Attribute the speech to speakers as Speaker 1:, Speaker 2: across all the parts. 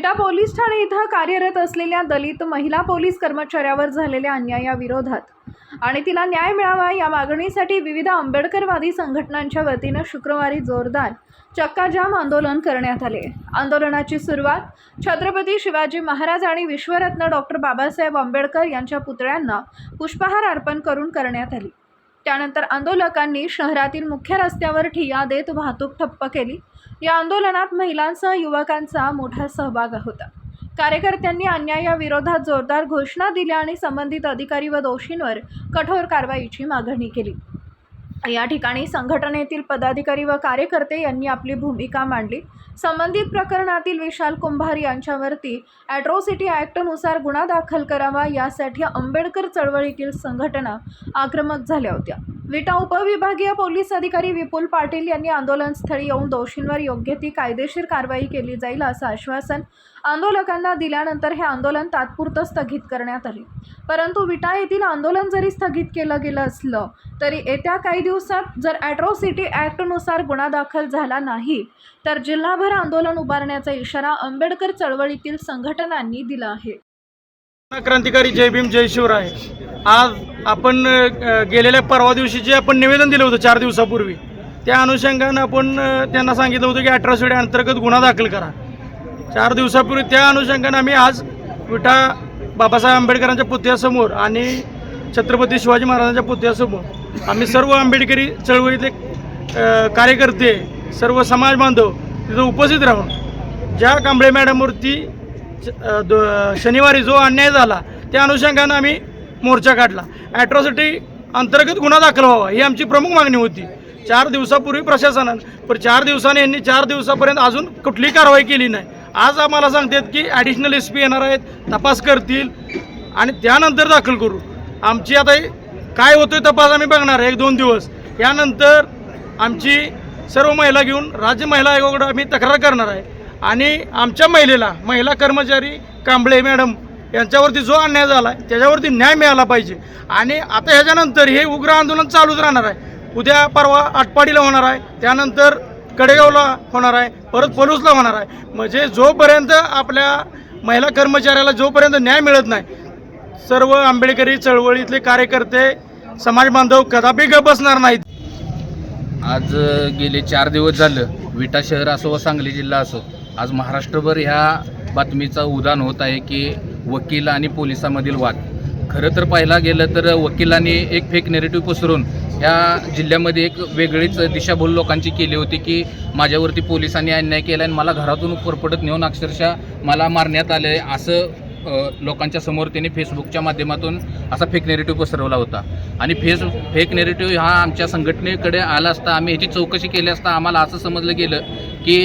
Speaker 1: विटा पोलीस ठाणे इथं कार्यरत असलेल्या दलित महिला पोलीस कर्मचाऱ्यावर झालेल्या अन्यायाविरोधात आणि तिला न्याय मिळावा या मागणीसाठी विविध आंबेडकरवादी संघटनांच्या वतीनं शुक्रवारी जोरदार चक्काजाम आंदोलन करण्यात आले. आंदोलनाची सुरुवात छत्रपती शिवाजी महाराज आणि विश्वरत्न डॉक्टर बाबासाहेब आंबेडकर यांच्या पुतळ्यांना पुष्पहार अर्पण करून करण्यात आली. त्यानंतर आंदोलकांनी शहरातील मुख्य रस्त्यावर ठिय्या देत वाहतूक ठप्प केली. या आंदोलनात महिलांसह युवकांचा मोठा सहभाग होता. कार्यकर्त्यांनी अन्यायाविरोधात जोरदार घोषणा दिल्या आणि संबंधित अधिकारी व दोषींवर कठोर कारवाईची मागणी केली. या ठिकाणी संघटनेतील पदाधिकारी व कार्यकर्ते यांनी आपली भूमिका मांडली. संबंधित प्रकरणातील विशाल कुंभार यांच्यावरती ॲट्रॉसिटी ॲक्टनुसार गुन्हा दाखल करावा यासाठी आंबेडकर चळवळीतील संघटना आक्रमक झाल्या होत्या. विटा उपविभागीय पोलीस अधिकारी विपुल पाटील यांनी आंदोलनस्थळी येऊन दोषींवर योग्य ती कायदेशीर कारवाई केली जाईल असं आश्वासन आंदोलकांना दिल्यानंतर हे आंदोलन तात्पुरतं स्थगित करण्यात आले. परंतु विटा येथील आंदोलन जरी स्थगित केलं गेलं असलं तरी येत्या काही दिवसात जर ॲट्रॉसिटी ॲक्टनुसार गुन्हा दाखल झाला नाही तर जिल्हाभर आंदोलन उभारण्याचा इशारा आंबेडकर चळवळीतील संघटनांनी दिला आहे.
Speaker 2: क्रांतिकारी जय भीम जय शिवराय. आज आपण गेलेल्या परवा दिवशी जे आपण निवेदन दिलं होतं चार दिवसापूर्वी त्या अनुषंगानं आपण त्यांना सांगितलं होतं की अठराशे अंतर्गत गुन्हा दाखल करा. चार दिवसापूर्वी त्या अनुषंगानं आम्ही आज विटा बाबासाहेब आंबेडकरांच्या पुतळ्यासमोर आणि छत्रपती शिवाजी महाराजांच्या पुतळ्यासमोर आम्ही सर्व आंबेडकरी चळवळीतले कार्यकर्ते सर्व समाज बांधव तिथं उपस्थित राहून ज्या कांबळे मॅडमवरती शनिवारी जो अन्याय झाला त्या अनुषंगानं आम्ही मोर्चा काढला. ॲट्रॉसिटी अंतर्गत गुन्हा दाखल व्हावा ही आमची प्रमुख मागणी होती. चार दिवसापूर्वी प्रशासनानं पण चार दिवसाने यांनी चार दिवसापर्यंत अजून कुठलीही कारवाई केली नाही. आज आम्हाला सांगतात की ॲडिशनल एस पी येणार आहेत तपास करतील आणि त्यानंतर दाखल करू. आमची आता काय काय होतोय तपास आम्ही बघणार आहे एक दोन दिवस. यानंतर आमची सर्व महिला घेऊन राज्य महिला आयोगाकडे आम्ही तक्रार करणार आहे. आणि आमच्या महिलेला महिला कर्मचारी कांबळे मॅडम यांच्यावरती जो अन्याय झाला आहे त्याच्यावरती न्याय मिळाला पाहिजे. आणि आता ह्याच्यानंतर हे उग्र आंदोलन चालूच राहणार आहे. उद्या परवा आटपाडीला होणार आहे त्यानंतर कडेगावला होणार आहे परत पलूसला होणार आहे. म्हणजे जोपर्यंत आपल्या महिला कर्मचाऱ्याला जोपर्यंत न्याय मिळत नाही सर्व आंबेडकरी चळवळीतले कार्यकर्ते समाज बांधव कदापि ग बसणार नाहीत.
Speaker 3: आज गेले चार दिवस झालं विटा शहर असो व सांगली जिल्हा असो आज महाराष्ट्रभर ह्या बातमीचा उदान होत आहे की वकील आणि पोलिसामधील वाद. खरं तर पाहायला गेलं तर वकिलांनी एक फेक नेरेटिव्ह पसरून ह्या जिल्ह्यामध्ये एक वेगळीच दिशाभूल लोकांची केली होती की माझ्यावरती पोलिसांनी अन्याय केला आणि मला घरातून परपडत नेऊन अक्षरशः मला मारण्यात आले असं लोकांच्या समोर त्यांनी फेसबुकच्या माध्यमातून असा फेक नेरेटिव्ह पसरवला होता. आणि फेस फेक नेरेटिव्ह हा आमच्या संघटनेकडे आला असता आम्ही ह्याची चौकशी केली असता आम्हाला असं समजलं गेलं की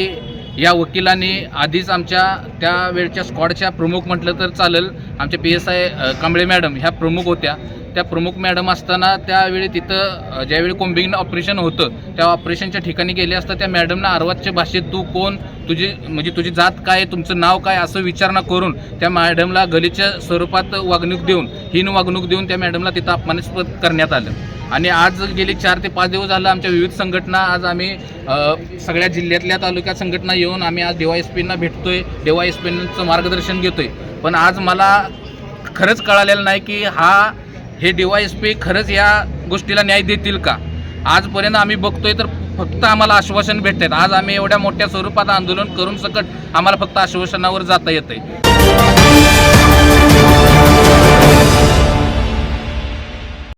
Speaker 3: या वकिलांनी आधीच आमच्या त्या वेळच्या स्क्वॉडच्या प्रमुख म्हटलं तर चालेल. आमच्या P S I Kamble madam ह्या प्रमुख होत्या. त्या प्रमुख मॅडम असताना त्यावेळी तिथं ज्यावेळी कोम्बिंग ऑपरेशन होतं त्या ऑपरेशनच्या ठिकाणी गेले असता त्या मॅडमना अर्वाच्या भाषेत तू कोण? तुझी म्हणजे तुझी जात काय तुमचं नाव काय असं विचारणा करून त्या मॅडमला गलीच्या स्वरूपात वागणूक देऊन हीन वागणूक देऊन त्या मॅडमला तिथं अपमानास्पद करण्यात आलं. आणि आज गेले चार ते पाच दिवस झालं आमच्या विविध संघटना आज आम्ही सगळ्या जिल्ह्यातल्या तालुक्यात संघटना येऊन आम्ही आज देवा एस पींना भेटतोय देवा एस पींचं मार्गदर्शन घेतोय. पण आज मला खरंच कळालेलं नाही की हा हे देवा एस पी खरंच या गोष्टीला न्याय देतील का? आजपर्यंत आम्ही बघतोय तर फक्त आम्हाला आश्वासन भेटते आज आम्ही एवढ्या मोठ्या स्वरूपात आंदोलन करून सकट आम्हाला फक्त आश्वासनावर जाता येतंय.